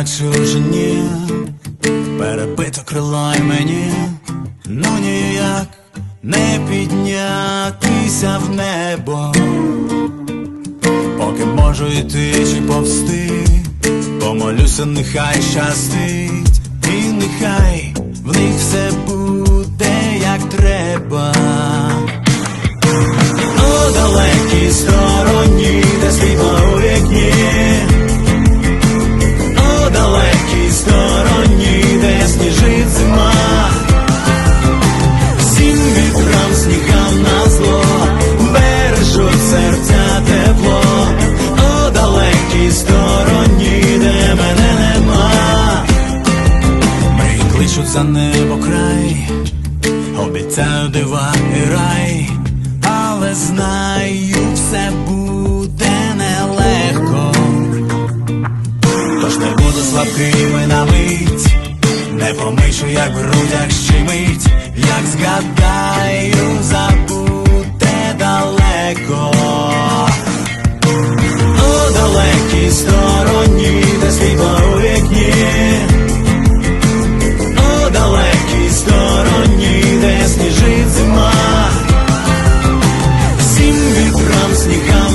на чужині, перебито крило й мені, ну ніяк не піднятися в небо, поки можу йти чи повсти, помолюся, нехай щастить, і нехай в них все буде як треба. У далекій стороні, за небо край, обіцяю дива і рай, але знаю, все буде нелегко. Тож не буду слабкими на мить, не помишу, як в грудях щемить, як згадаю снегам